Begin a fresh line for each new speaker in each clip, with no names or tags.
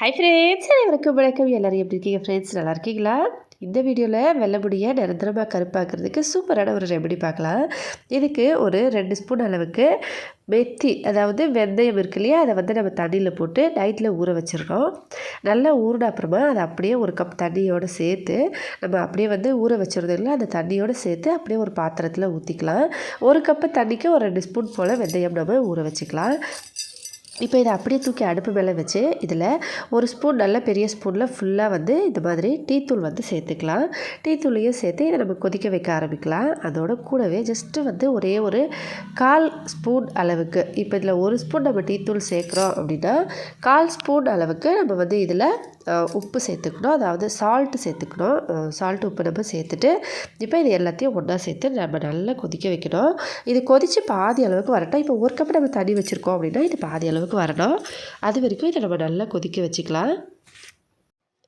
Hi friends அனைவருக்கும் வணக்கம். எல்லோரும் எப்படி இருக்கீங்க? ஃப்ரெண்ட்ஸ் நல்லா இருக்கீங்களா? இந்த வீடியோவில் வெள்ளைமுடியை நிரந்தரமாக கருப்பாக்குறதுக்கு சூப்பரான ஒரு ரெமெடி பார்க்கலாம். இதுக்கு ஒரு ரெண்டு ஸ்பூன் அளவுக்கு மெத்தி அதாவது வெந்தயம் இருக்கு இல்லையா? அதை வந்து நம்ம தண்ணியில் போட்டு நைட்டில் ஊற வச்சுருக்கோம் நல்லா ஊறின அப்புறமா அதை அப்படியே ஒரு கப் தண்ணியோடு சேர்த்து நம்ம அப்படியே வந்து ஊற வச்சுருந்தோம்ல அந்த தண்ணியோடு சேர்த்து அப்படியே ஒரு பாத்திரத்தில் ஊற்றிக்கலாம் ஒரு கப்பு தண்ணிக்கு ஒரு ரெண்டு ஸ்பூன் போல் வெந்தயம் நம்ம ஊற வச்சுக்கலாம். இப்போ இதை அப்படியே தூக்கி அடுப்பு மேலே வச்சு இதில் ஒரு ஸ்பூன் நல்ல பெரிய ஸ்பூனில் ஃபுல்லாக வந்து இந்த மாதிரி டீத்தூள் வந்து சேர்த்துக்கலாம். டீத்தூளையும் சேர்த்து இதை நம்ம கொதிக்க வைக்க ஆரம்பிக்கலாம். அதோட கூடவே ஜஸ்ட்டு வந்து ஒரே ஒரு கால் ஸ்பூன் அளவுக்கு இப்போ இதில் ஒரு ஸ்பூன் நம்ம டீத்தூள் சேர்க்குறோம் அப்படின்னா கால் ஸ்பூன் அளவுக்கு நம்ம வந்து இதில் உப்பு சேர்த்துக்கணும். அதாவது சால்ட்டு சேர்த்துக்கணும். சால்ட் உப்பு நம்ம சேர்த்துட்டு இப்போ இது எல்லாத்தையும் ஒன்றா சேர்த்து நம்ம நல்லா கொதிக்க வைக்கணும். இது கொதித்து பாதி அளவுக்கு வரட்டும். இப்போ ஒரு கப் நம்ம தண்ணி வச்சுருக்கோம் அப்படின்னா இது பாதி அளவுக்கு வரணும். அது வரைக்கும் இதை நம்ம நல்லா கொதிக்க வச்சுக்கலாம்.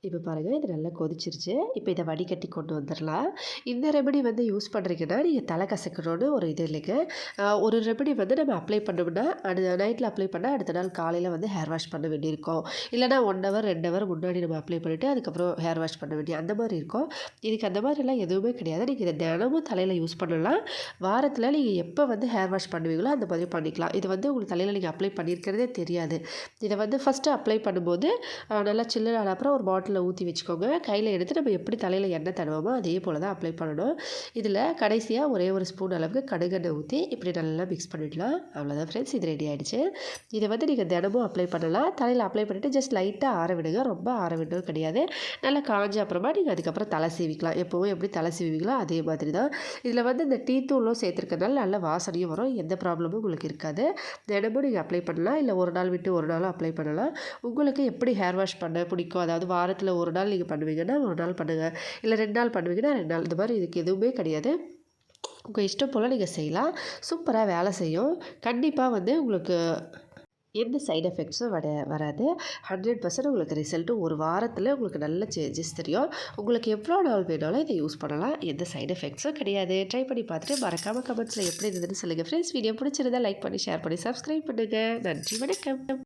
இப்போ பாருங்கள் இது நல்லா கொதிச்சிருச்சு. இப்போ இதை வடிகட்டி கொண்டு வந்துடலாம் இந்த ரெமடி வந்து யூஸ் பண்ணுறீங்கன்னா நீங்கள் தலை கசக்கணும்னு ஒரு இது இல்லைங்க. ஒரு ரெமடி வந்து நம்ம அப்ளை பண்ணோம்னா அடுத்த நைட்டில் அப்ளை பண்ணால் அடுத்த நாள் காலையில் வந்து ஹேர் வாஷ் பண்ண வேண்டியிருக்கும். இல்லைனா ஒன் ஹவர் ரெண்டு ஹவர் முன்னாடி நம்ம அப்ளை பண்ணிவிட்டு அதுக்கப்புறம் ஹேர் வாஷ் பண்ண வேண்டிய அந்த மாதிரி இருக்கும். இதுக்கு அந்த மாதிரிலாம் எதுவுமே கிடையாது. நீங்கள் இதை தினமும் தலையில் யூஸ் பண்ணலாம். வாரத்தில் நீங்கள் எப்போ வந்து ஹேர் வாஷ் பண்ணுவீங்களோ அந்த மாதிரி பண்ணிக்கலாம். இது வந்து உங்களுக்கு தலையில் நீங்கள் அப்ளை பண்ணியிருக்கிறதே தெரியாது. இதை வந்து ஃபஸ்ட்டு அப்ளை பண்ணும்போது நல்லா சில்லுன்னு அப்புறம் ஒரு பாட்டில் பாட்டிலில் ஊற்றி வச்சுக்கோங்க. கையில் எடுத்து நம்ம எப்படி தலையில் எண்ணெய் தடவோமோ அதே போல் தான் அப்ளை பண்ணணும். இதில் கடைசியாக ஒரே ஒரு ஸ்பூன் அளவுக்கு கடுகெண்ணெய் ஊற்றி இப்படி நல்லா மிக்ஸ் பண்ணிடலாம். அவ்வளோதான் ஃப்ரெண்ட்ஸ் இது ரெடி ஆகிடுச்சு இதை வந்து நீங்கள் தினமும் அப்ளை பண்ணலாம். தலையில் அப்ளை பண்ணிவிட்டு ஜஸ்ட் லைட்டாக ஆற விடுங்க. ரொம்ப ஆற விடவும் கிடையாது. நல்லா காஞ்ச அப்புறமா நீங்கள் அதுக்கப்புறம் தலை சீவிக்கலாம். எப்போவும் எப்படி தலை சீவிங்களோ அதே மாதிரி தான். இதில் வந்து இந்த டீ தூளும் சேர்த்துருக்கனால நல்ல வாசனையும் வரும். எந்த ப்ராப்ளமும் உங்களுக்கு இருக்காது. தினமும் நீங்கள் அப்ளை பண்ணலாம். இல்லை ஒரு நாள் விட்டு ஒரு நாளும் அப்ளை பண்ணலாம். உங்களுக்கு எப்படி ஹேர் வாஷ் பண்ண பிடிக்கும்? அதாவது வாரத்தில் வாரத்தில் ஒரு நாள் நீங்கள் பண்ணுவீங்கன்னா ஒரு நாள் பண்ணுங்கள் இல்லை ரெண்டு நாள் பண்ணுவீங்கன்னா ரெண்டு நாள். இந்த மாதிரி இதுக்கு எதுவுமே கிடையாது. உங்கள் இஷ்டம் போல் நீங்கள் செய்யலாம். சூப்பராக வேலை செய்யும். கண்டிப்பாக வந்து உங்களுக்கு எந்த சைட் எஃபெக்ட்ஸும் வர வராது. ஹண்ட்ரட் பர்சன்ட் உங்களுக்கு ரிசல்ட்டு ஒரு வாரத்தில் உங்களுக்கு நல்ல சேஞ்சஸ் தெரியும். உங்களுக்கு எவ்வளோ நாள் வேணாலும் இதை யூஸ் பண்ணலாம். எந்த சைட் எஃபெக்ட்ஸும் கிடையாது. ட்ரை பண்ணி பார்த்துட்டு மறக்காமல் கமெண்ட்ஸில் எப்படி இருந்ததுன்னு சொல்லுங்கள் ஃப்ரெண்ட்ஸ் வீடியோ பிடிச்சிருந்தா லைக் பண்ணி ஷேர் பண்ணி சப்ஸ்கிரைப் பண்ணுங்கள் நன்றி வணக்கம்.